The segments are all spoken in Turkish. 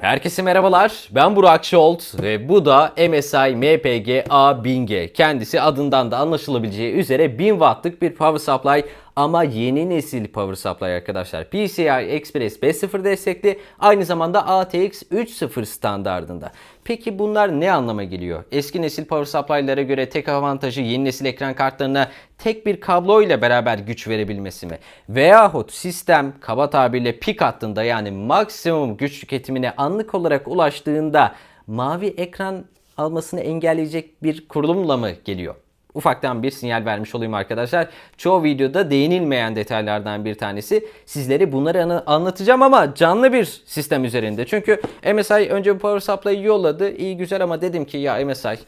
Herkese merhabalar. Ben Burak Şolt ve bu da MSI MPG A1000G. Kendisi adından da anlaşılabileceği üzere 1000 wattlık bir power supply ama yeni nesil power supply arkadaşlar. PCI Express 5.0 destekli aynı zamanda ATX 3.0 standardında. Peki bunlar ne anlama geliyor? Eski nesil power supply'lara göre tek avantajı yeni nesil ekran kartlarına tek bir kablo ile beraber güç verebilmesi mi? Veyahut sistem kaba tabirle pik hattında yani maksimum güç tüketimine anlık olarak ulaştığında mavi ekran almasını engelleyecek bir kurulumla mı geliyor? Ufaktan bir sinyal vermiş olayım arkadaşlar. Çoğu videoda değinilmeyen detaylardan bir tanesi. Sizlere bunları anı- anlatacağım ama canlı bir sistem üzerinde. Çünkü MSI önce bu power supply'ı yolladı. İyi güzel ama dedim ki ya MSI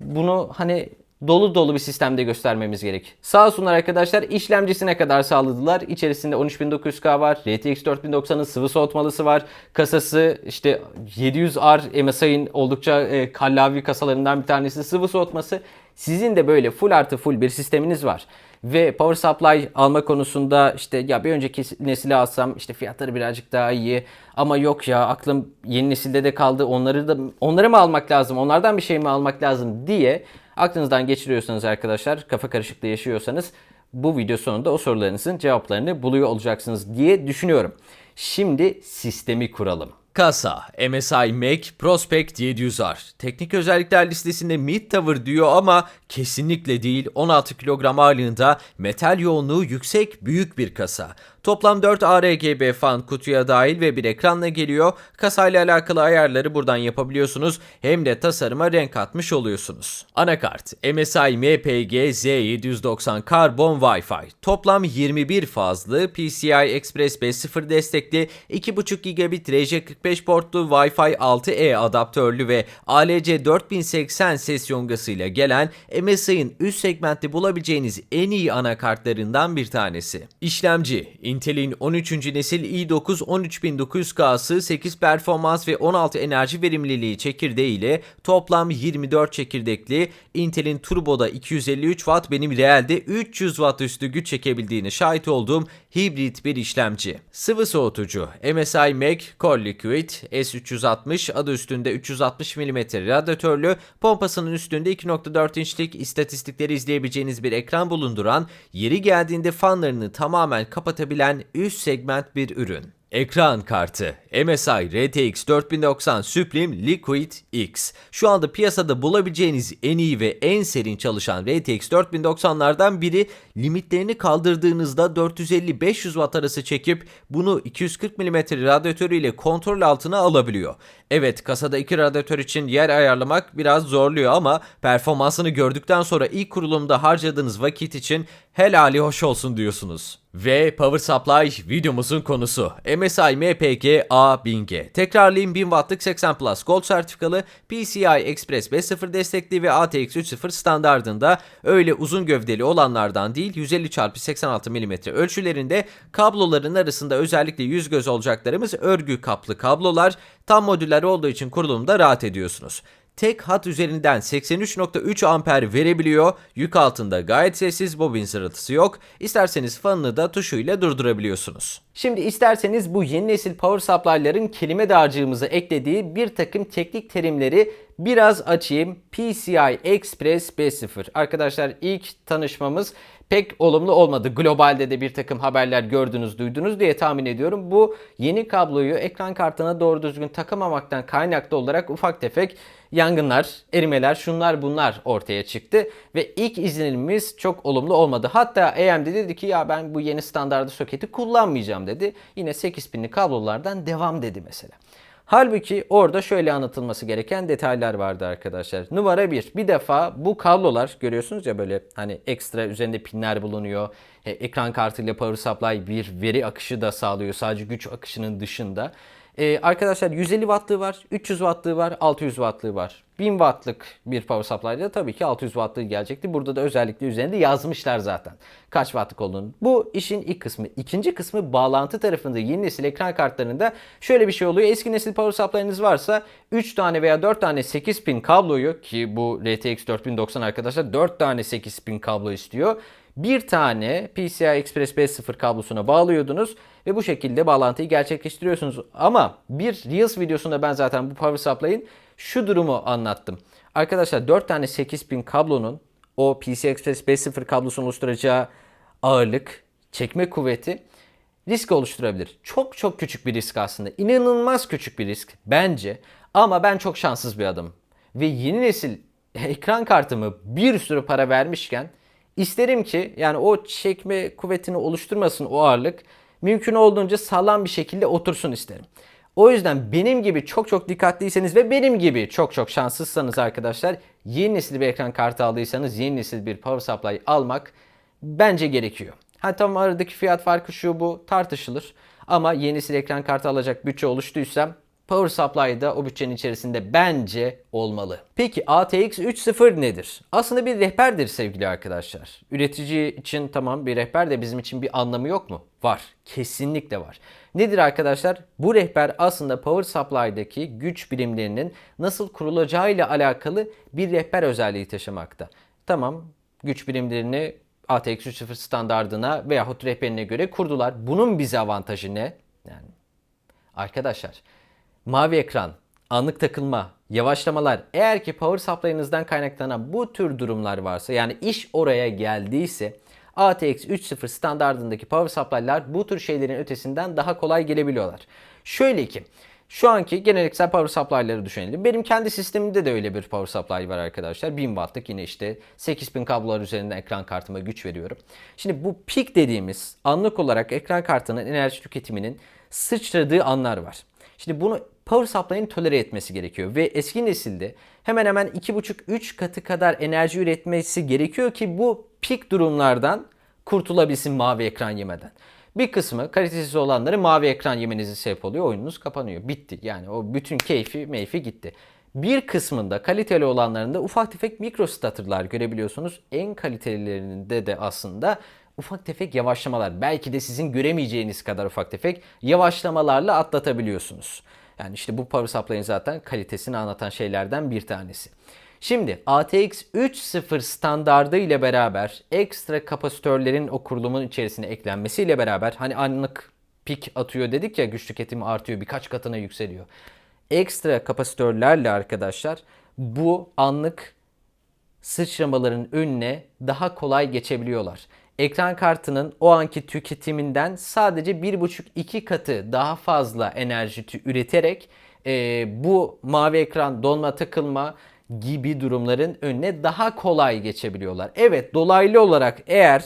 bunu hani dolu dolu bir sistemde göstermemiz gerek. Sağ olsunlar arkadaşlar işlemcisine kadar sağladılar. İçerisinde 13900K var. RTX 4090'ın sıvı soğutmalısı var. Kasası işte 700R MSI'nin oldukça e, kallavi kasalarından bir tanesi sıvı soğutması. Sizin de böyle full artı full bir sisteminiz var. Ve power supply alma konusunda işte ya bir önceki nesili alsam işte fiyatları birazcık daha iyi ama yok ya aklım yeni nesilde de kaldı onları da onları mı almak lazım onlardan bir şey mi almak lazım diye aklınızdan geçiriyorsanız arkadaşlar kafa karışıklığı yaşıyorsanız bu video sonunda o sorularınızın cevaplarını buluyor olacaksınız diye düşünüyorum. Şimdi sistemi kuralım. Kasa MSI Mac Prospect 700R. Teknik özellikler listesinde mid tower diyor ama kesinlikle değil 16 kilogram ağırlığında metal yoğunluğu yüksek büyük bir kasa. Toplam 4 ARGB fan kutuya dahil ve bir ekranla geliyor. Kasayla alakalı ayarları buradan yapabiliyorsunuz. Hem de tasarıma renk katmış oluyorsunuz. Anakart MSI MPG Z790 Carbon Wi-Fi. Toplam 21 fazlı PCI Express 5.0 destekli 2.5 gigabit RJ45 portlu Wi-Fi 6E adaptörlü ve ALC 4080 ses yongasıyla gelen MSI'ın üst segmentte bulabileceğiniz en iyi anakartlarından bir tanesi. İşlemci Intel'in 13. nesil i9 13900K'sı 8 performans ve 16 enerji verimliliği çekirdeği ile toplam 24 çekirdekli Intel'in Turbo'da 253 Watt benim realde 300 Watt üstü güç çekebildiğine şahit olduğum hibrit bir işlemci. Sıvı soğutucu MSI Mac Core Liquid S360 adı üstünde 360 mm radyatörlü pompasının üstünde 2.4 inçlik istatistikleri izleyebileceğiniz bir ekran bulunduran yeri geldiğinde fanlarını tamamen kapatabilen üst segment bir ürün. Ekran kartı MSI RTX 4090 Supreme Liquid X. Şu anda piyasada bulabileceğiniz en iyi ve en serin çalışan RTX 4090'lardan biri limitlerini kaldırdığınızda 450-500 Watt arası çekip bunu 240 mm radyatörüyle kontrol altına alabiliyor. Evet kasada iki radyatör için yer ayarlamak biraz zorluyor ama performansını gördükten sonra ilk kurulumda harcadığınız vakit için helali hoş olsun diyorsunuz. Ve Power Supply videomuzun konusu MSI MPG A1000G. Tekrarlayayım 1000 wattlık 80 Plus Gold sertifikalı PCI Express 5.0 destekli ve ATX 3.0 standardında öyle uzun gövdeli olanlardan değil 150x86 mm ölçülerinde kabloların arasında özellikle yüz göz olacaklarımız örgü kaplı kablolar tam modüler olduğu için kurulumda rahat ediyorsunuz tek hat üzerinden 83.3 amper verebiliyor. Yük altında gayet sessiz, bobin zırıltısı yok. İsterseniz fanını da tuşuyla durdurabiliyorsunuz. Şimdi isterseniz bu yeni nesil power supply'ların kelime dağarcığımıza eklediği bir takım teknik terimleri biraz açayım. PCI Express 5.0. Arkadaşlar ilk tanışmamız pek olumlu olmadı. Globalde de bir takım haberler gördünüz, duydunuz diye tahmin ediyorum. Bu yeni kabloyu ekran kartına doğru düzgün takamamaktan kaynaklı olarak ufak tefek yangınlar, erimeler, şunlar bunlar ortaya çıktı ve ilk izlenimimiz çok olumlu olmadı. Hatta AMD dedi ki ya ben bu yeni standardı soketi kullanmayacağım dedi. Yine 8 pinli kablolardan devam dedi mesela. Halbuki orada şöyle anlatılması gereken detaylar vardı arkadaşlar. Numara bir, bir defa bu kablolar görüyorsunuz ya böyle hani ekstra üzerinde pinler bulunuyor. E, ekran kartıyla power supply bir veri akışı da sağlıyor sadece güç akışının dışında. E, arkadaşlar 150 wattlığı var, 300 wattlığı var, 600 wattlığı var. 1000 wattlık bir power supply'da tabii ki 600 wattlığı gelecekti. Burada da özellikle üzerinde yazmışlar zaten kaç wattlık olduğunu. Bu işin ilk kısmı. İkinci kısmı bağlantı tarafında yeni nesil ekran kartlarında şöyle bir şey oluyor. Eski nesil power supply'ınız varsa 3 tane veya 4 tane 8 pin kabloyu ki bu RTX 4090 arkadaşlar 4 tane 8 pin kablo istiyor. Bir tane PCI Express 5.0 kablosuna bağlıyordunuz ve bu şekilde bağlantıyı gerçekleştiriyorsunuz. Ama bir Reels videosunda ben zaten bu power supply'in şu durumu anlattım. Arkadaşlar 4 tane 8000 kablonun o PCI Express 5.0 kablosunu oluşturacağı ağırlık, çekme kuvveti risk oluşturabilir. Çok çok küçük bir risk aslında. İnanılmaz küçük bir risk bence. Ama ben çok şanssız bir adamım. Ve yeni nesil ekran kartımı bir sürü para vermişken isterim ki yani o çekme kuvvetini oluşturmasın o ağırlık. Mümkün olduğunca sağlam bir şekilde otursun isterim. O yüzden benim gibi çok çok dikkatliyseniz ve benim gibi çok çok şanssızsanız arkadaşlar yeni nesil bir ekran kartı aldıysanız yeni nesil bir power supply almak bence gerekiyor. Ha tamam aradaki fiyat farkı şu bu tartışılır. Ama yeni nesil ekran kartı alacak bütçe oluştuysam Power Supply da o bütçenin içerisinde bence olmalı. Peki ATX 3.0 nedir? Aslında bir rehberdir sevgili arkadaşlar. Üretici için tamam bir rehber de bizim için bir anlamı yok mu? Var. Kesinlikle var. Nedir arkadaşlar? Bu rehber aslında Power Supply'daki güç birimlerinin nasıl kurulacağı ile alakalı bir rehber özelliği taşımakta. Tamam güç birimlerini ATX 3.0 standardına veyahut rehberine göre kurdular. Bunun bize avantajı ne? Yani arkadaşlar mavi ekran, anlık takılma, yavaşlamalar eğer ki power supply'ınızdan kaynaklanan bu tür durumlar varsa yani iş oraya geldiyse ATX 3.0 standardındaki power supply'lar bu tür şeylerin ötesinden daha kolay gelebiliyorlar. Şöyle ki şu anki geleneksel power supply'ları düşünelim. Benim kendi sistemimde de öyle bir power supply var arkadaşlar. 1000 wattlık yine işte 8000 kablolar üzerinden ekran kartıma güç veriyorum. Şimdi bu peak dediğimiz anlık olarak ekran kartının enerji tüketiminin sıçradığı anlar var. Şimdi bunu power supply'ın tolere etmesi gerekiyor ve eski nesilde hemen hemen 2,5-3 katı kadar enerji üretmesi gerekiyor ki bu peak durumlardan kurtulabilsin mavi ekran yemeden. Bir kısmı kalitesiz olanları mavi ekran yemenizi sebep oluyor. Oyununuz kapanıyor. Bitti. Yani o bütün keyfi meyfi gitti. Bir kısmında kaliteli olanlarında ufak tefek mikro stutter'lar görebiliyorsunuz. En kalitelilerinde de aslında ufak tefek yavaşlamalar. Belki de sizin göremeyeceğiniz kadar ufak tefek yavaşlamalarla atlatabiliyorsunuz. Yani işte bu power supply'ın zaten kalitesini anlatan şeylerden bir tanesi. Şimdi ATX 3.0 standardı ile beraber ekstra kapasitörlerin o kurulumun içerisine eklenmesiyle beraber hani anlık pik atıyor dedik ya güç tüketimi artıyor birkaç katına yükseliyor. Ekstra kapasitörlerle arkadaşlar bu anlık sıçramaların önüne daha kolay geçebiliyorlar. Ekran kartının o anki tüketiminden sadece 1,5-2 katı daha fazla enerji üreterek e, bu mavi ekran donma takılma gibi durumların önüne daha kolay geçebiliyorlar. Evet dolaylı olarak eğer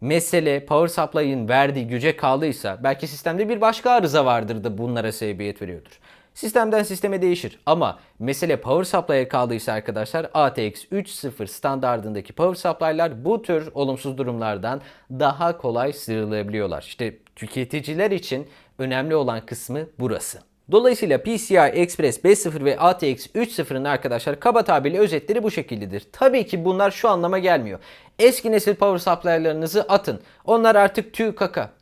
mesele power supply'ın verdiği güce kaldıysa belki sistemde bir başka arıza vardır da bunlara sebebiyet veriyordur. Sistemden sisteme değişir ama mesele power supply'a kaldıysa arkadaşlar ATX 3.0 standardındaki power supply'lar bu tür olumsuz durumlardan daha kolay sıyrılabiliyorlar. İşte tüketiciler için önemli olan kısmı burası. Dolayısıyla PCI Express 5.0 ve ATX 3.0'ın arkadaşlar kaba tabirle özetleri bu şekildedir. Tabii ki bunlar şu anlama gelmiyor. Eski nesil power supply'larınızı atın. Onlar artık tüy kaka.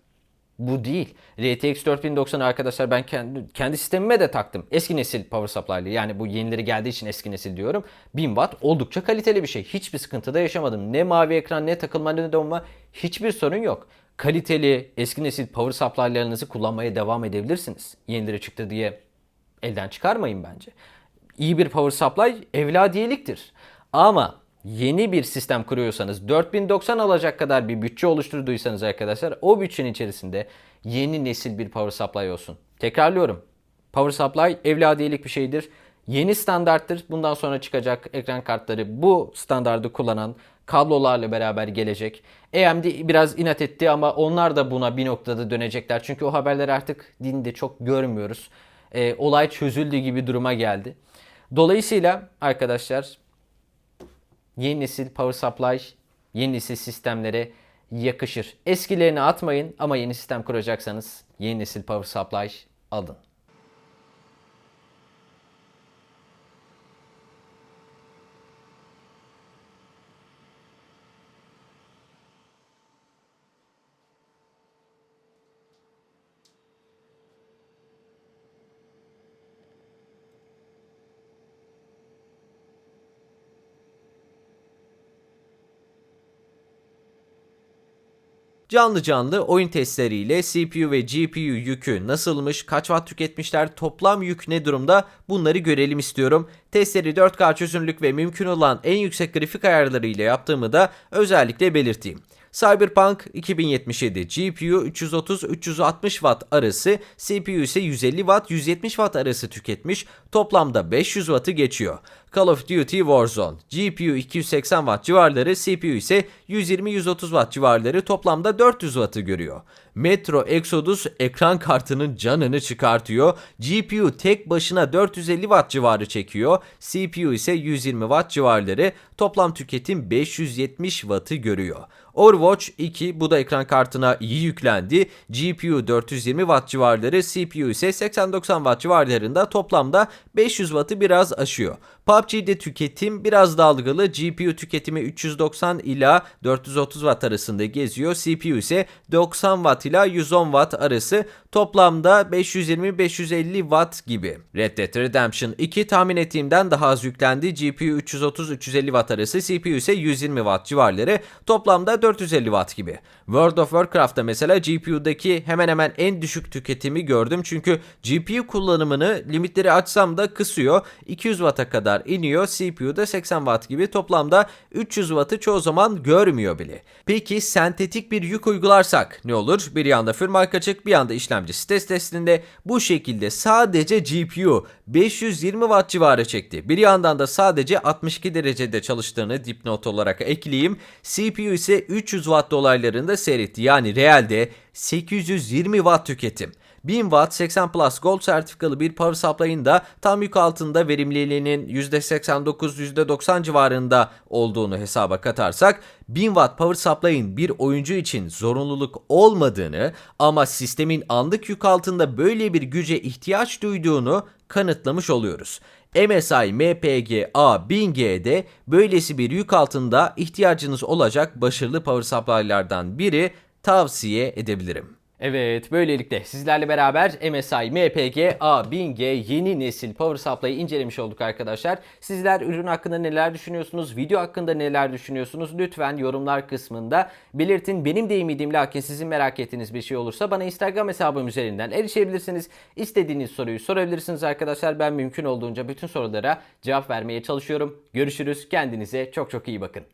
Bu değil. RTX 4090 arkadaşlar ben kendi, kendi sistemime de taktım. Eski nesil power supply'lı yani bu yenileri geldiği için eski nesil diyorum. 1000 watt oldukça kaliteli bir şey. Hiçbir sıkıntı da yaşamadım. Ne mavi ekran ne takılma ne donma hiçbir sorun yok. Kaliteli eski nesil power supply'larınızı kullanmaya devam edebilirsiniz. Yenileri çıktı diye elden çıkarmayın bence. İyi bir power supply evladiyeliktir. Ama yeni bir sistem kuruyorsanız 4090 alacak kadar bir bütçe oluşturduysanız arkadaşlar o bütçenin içerisinde yeni nesil bir power supply olsun. Tekrarlıyorum. Power supply evladiyelik bir şeydir. Yeni standarttır. Bundan sonra çıkacak ekran kartları bu standardı kullanan kablolarla beraber gelecek. AMD biraz inat etti ama onlar da buna bir noktada dönecekler. Çünkü o haberleri artık dinde çok görmüyoruz. Ee, olay çözüldü gibi duruma geldi. Dolayısıyla arkadaşlar yeni nesil power supply, yeni nesil sistemlere yakışır. Eskilerini atmayın ama yeni sistem kuracaksanız yeni nesil power supply alın. Canlı canlı oyun testleriyle CPU ve GPU yükü nasılmış, kaç watt tüketmişler, toplam yük ne durumda bunları görelim istiyorum. Testleri 4K çözünürlük ve mümkün olan en yüksek grafik ayarlarıyla yaptığımı da özellikle belirteyim. Cyberpunk 2077 GPU 330-360 Watt arası, CPU ise 150 Watt 170 Watt arası tüketmiş, toplamda 500 Watt'ı geçiyor. Call of Duty Warzone GPU 280 Watt civarları, CPU ise 120-130 Watt civarları toplamda 400 Watt'ı görüyor. Metro Exodus ekran kartının canını çıkartıyor. GPU tek başına 450 Watt civarı çekiyor. CPU ise 120 Watt civarları. Toplam tüketim 570 Watt'ı görüyor. Overwatch 2 bu da ekran kartına iyi yüklendi. GPU 420 Watt civarları, CPU ise 80-90 Watt civarlarında toplamda 500 Watt'ı biraz aşıyor. PUBG'de tüketim biraz dalgalı. GPU tüketimi 390 ila 430 Watt arasında geziyor. CPU ise 90 Watt ila 110 Watt arası. Toplamda 520-550 Watt gibi. Red Dead Redemption 2 tahmin ettiğimden daha az yüklendi. GPU 330-350 Watt arası, CPU ise 120 Watt civarları. Toplamda 450 Watt gibi. World of Warcraft'ta mesela GPU'daki hemen hemen en düşük tüketimi gördüm. Çünkü GPU kullanımını limitleri açsam da kısıyor. 200 Watt'a kadar iniyor. CPU'da 80 Watt gibi toplamda 300 Watt'ı çoğu zaman görmüyor bile. Peki sentetik bir yük uygularsak ne olur? Bir yanda firmware açık bir yanda işlemci stres testinde bu şekilde sadece GPU 520 Watt civarı çekti. Bir yandan da sadece 62 derecede çalıştığını dipnot olarak ekleyeyim. CPU ise 300 Watt dolaylarında seyretti. Yani realde 820 Watt tüketim. 1000 Watt 80 Plus Gold sertifikalı bir power supply'ın da tam yük altında verimliliğinin %89-%90 civarında olduğunu hesaba katarsak 1000 Watt power supply'ın bir oyuncu için zorunluluk olmadığını ama sistemin anlık yük altında böyle bir güce ihtiyaç duyduğunu kanıtlamış oluyoruz. MSI MPG A1000G'de böylesi bir yük altında ihtiyacınız olacak başarılı power supply'lardan biri tavsiye edebilirim. Evet, böylelikle sizlerle beraber MSI MPG A1000G yeni nesil Power Supply'ı incelemiş olduk arkadaşlar. Sizler ürün hakkında neler düşünüyorsunuz? Video hakkında neler düşünüyorsunuz? Lütfen yorumlar kısmında belirtin. Benim de ümidim lakin sizin merak ettiğiniz bir şey olursa bana Instagram hesabım üzerinden erişebilirsiniz. İstediğiniz soruyu sorabilirsiniz arkadaşlar. Ben mümkün olduğunca bütün sorulara cevap vermeye çalışıyorum. Görüşürüz. Kendinize çok çok iyi bakın.